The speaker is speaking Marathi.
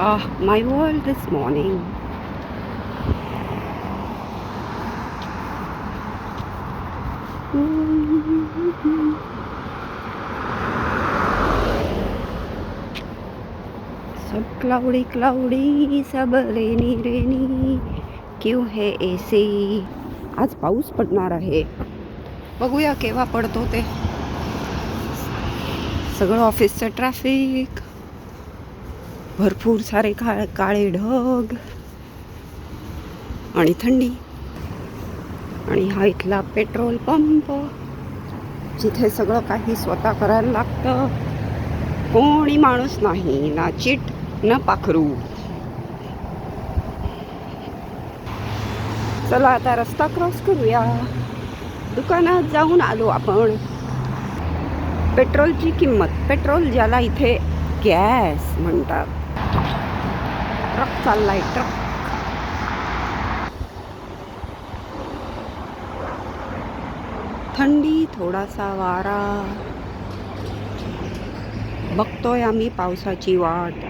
Ah, my world this morning. सब क्लाउडी क्लाउडी सब रेनी रेनी क्यों हे ऐसे? आज पाऊस पडणार आहे. बघूया केव्हा पडतो ते. सगळं ऑफिसचं ट्रॅफिक भरपूर सारे काळ काळे ढग. आणि थंडी. आणि हा इथला पेट्रोल पंप. जिथे सगळं काही स्वतः करायला लागतं. कोणी माणूस नाही. ना चिट ना पाखरू. चला आता रस्ता क्रॉस करूया. दुकानात जाऊन आलो आपण. पेट्रोलची किंमत. पेट्रोल ज्याला इथे गॅस म्हणतात. ट्रक चाललाय ट्रक. थंडी थोडासा वारा. बघतोय आम्ही पावसाची वाट.